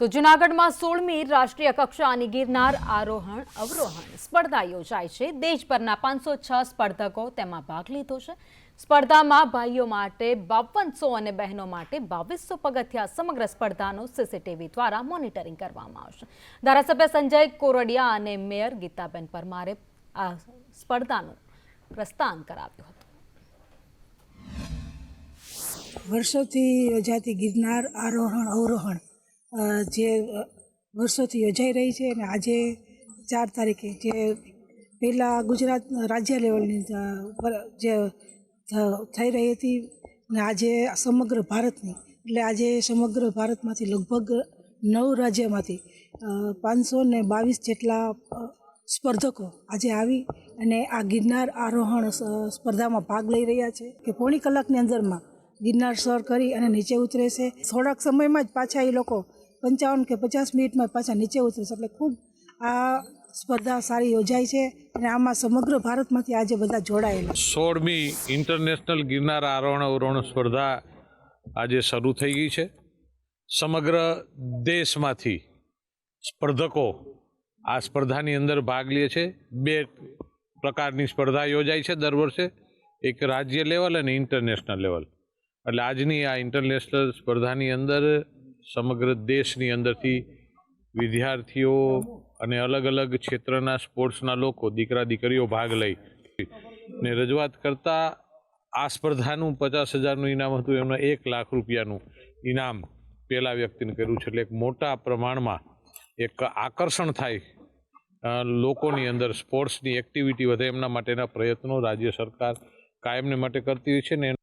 તો જૂનાગઢમાં સોળમી રાષ્ટ્રીય કક્ષાની ગિરનાર આરોહણ, અવરોહણ સ્પર્ધા યોજાય છે. દેશભરના પાંચસો છ સ્પર્ધકો તેમાં ભાગ લીધો છે. સ્પર્ધામાં ભાઈઓ માટે બાવનસો અને બહેનો માટે બાવીસો પગથિયા સમગ્ર સ્પર્ધાનું સીસીટીવી દ્વારા મોનિટરિંગ કરવામાં આવશે. ધારાસભ્ય સંજય કોરડિયા અને મેયર ગીતાબેન પરમારે આ સ્પર્ધાનું પ્રસ્થાન કરાવ્યું હતું. વર્ષોથી યોજાતી ગિરનાર આરોહણ, અવરોહણ જે વર્ષોથી યોજાઈ રહી છે અને આજે ચાર તારીખે જે પહેલાં ગુજરાત રાજ્ય લેવલની જે થઈ રહી હતી અને આજે સમગ્ર ભારતની, એટલે આજે સમગ્ર ભારતમાંથી લગભગ નવ રાજ્યમાંથી પાંચસો ને બાવીસ જેટલા સ્પર્ધકો આજે આવી અને આ ગિરનાર આરોહણ સ્પર્ધામાં ભાગ લઈ રહ્યા છે કે પોણી કલાકની અંદરમાં ગિરનાર સર કરી અને નીચે ઉતરે છે. થોડાક સમયમાં જ પાછા એ લોકો પંચાવન કે પચાસ મિનિટમાં પાછા નીચે ઉતરે છે. એટલે ખૂબ આ સ્પર્ધા સારી યોજાય છે અને આમાં સમગ્ર ભારતમાંથી આજે બધા જોડાયેલા. સોળમી ઇન્ટરનેશનલ ગિરનાર આરોહણ અવરોહણ સ્પર્ધા આજે શરૂ થઈ ગઈ છે. સમગ્ર દેશમાંથી સ્પર્ધકો આ સ્પર્ધાની અંદર ભાગ લે છે. બે પ્રકારની સ્પર્ધા યોજાય છે દર વર્ષે. એક રાજ્ય લેવલ અને ઇન્ટરનેશનલ લેવલ. એટલે આજની આ ઇન્ટરનેશનલ સ્પર્ધાની અંદર સમગ્ર દેશની અંદરથી વિદ્યાર્થીઓ અને અલગ અલગ ક્ષેત્રના સ્પોર્ટ્સના લોકો, દીકરા દીકરીઓ ભાગ લઈ ને રજૂઆત કરતાં આ સ્પર્ધાનું પચાસ હજારનું ઇનામ હતું એમને એક લાખ રૂપિયાનું ઇનામ પહેલાં વ્યક્તિને કર્યું છે. એટલે એક મોટા પ્રમાણમાં એક આકર્ષણ થાય લોકોની અંદર સ્પોર્ટ્સની એક્ટિવિટી વધે એમના માટેના પ્રયત્નો રાજ્ય સરકાર કાયમને માટે કરતી હોય છે ને